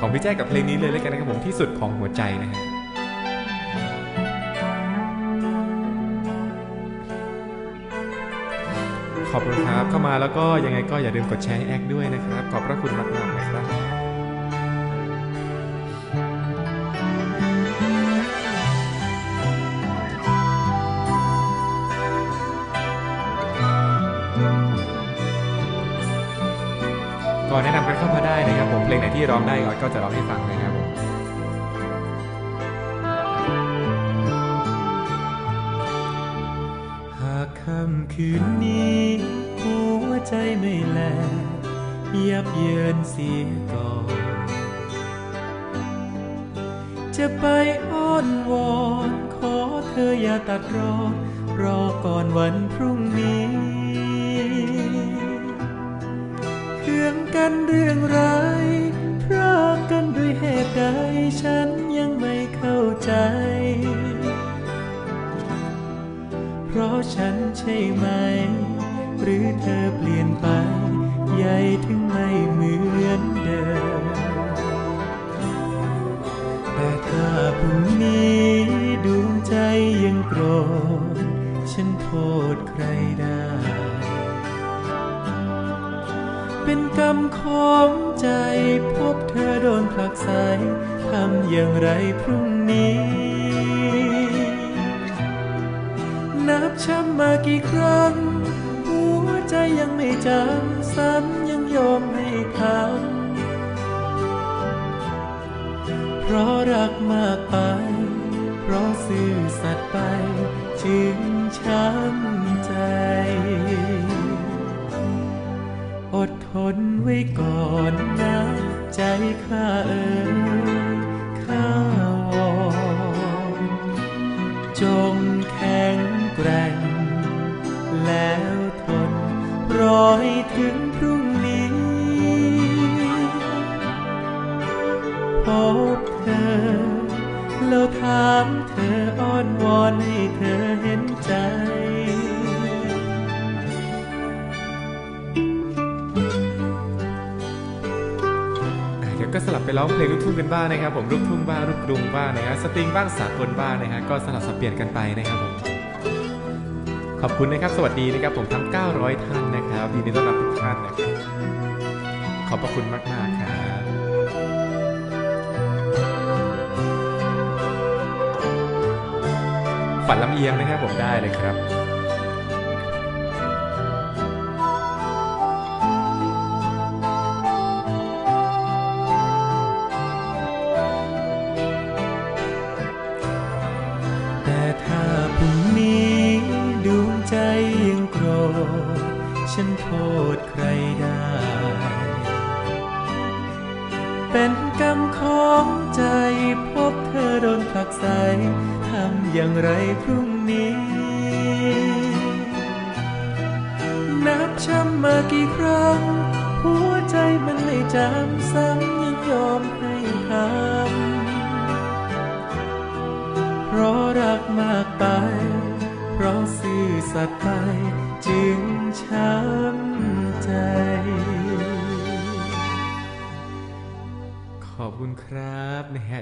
ของพี่แจ้กับเพลงนี้เลยแล้วกันนะครับผมที่สุดของหัวใจนะฮะขอบคุณครับเข้ามาแล้วก็ยังไงก็อย่าลืมกดแชร์ให้แอคด้วยนะครับ ขอบพระคุณมากๆ ก็แนะนำกันเข้ามาได้นะครับผมเพลงไหนที่ร้องได้ก็ก็จะร้องให้ฟังนะครับผมหากค่ำคืนนี้หัวใจไม่แลยับเยินเสียก่อน จะไปอ้อนวอนขอเธออย่าตัดรอนรอก่อนวันพรุ่งนี้ กันเรื่องไรายพรากกันด้วยเหตุใดฉันยังไม่เข้าใจ เพราะฉันใช่ไหม หรือเธอเปลี่ยนไป ใหญ่ถึงไม่เหมือนเดิม แต่ถ้าพรุ่งนี้ดวงใจยังโกรธ ฉันโทษใครได้ เป็นกรรมของใจ พบเธอโดนผลักไสทำอย่างไรพรุ่งนี้ นับช้ำมากี่ครั้ง หัวใจยังไม่จำซ้ำยังยอมให้ทำเพราะรักมากไป เพราะซื่อสัตย์ไป จึงช้ำ เอ๋ยข้าวอนจงแข็งแกร่ง แล้วทนรอให้ถึงพรุ่งนี้พบเธอ แล้วถามเธออ้อนวอนให้เธอเห็น เดี๋ยวก็สลับไปร้องเพลงลูกทุ่งกันบ้างนะครับผมลูกทุ่งบ้างลูกกรุงบ้างนะครับสตริงบ้างสากลบ้างนะฮะก็สลับสับเปลี่ยนกันไปนะครับผมขอบคุณนะครับ สวัสดีนะครับผมทั้ง 900 ท่านนะครับยินดีต้อนรับทุกท่านนะครับขอบพระคุณมากๆครับฝันลำเอียงนะครับผมได้เลยครับ ถ้าพรุ่งนี้ดวงใจยังโกรธ ฉันโทษใครได้ เป็นกรรมของใจพบเธอโดนผลักไสทำอย่างไรพรุ่งนี้ นับช้ำมากี่ครั้ง หัวใจมันไม่จำซ้ำยังยอมให้ทำเพราะ มากไป เพราะซื่อสัตย์ไปจึงช้ำใจ ขอบคุณครับนะฮะ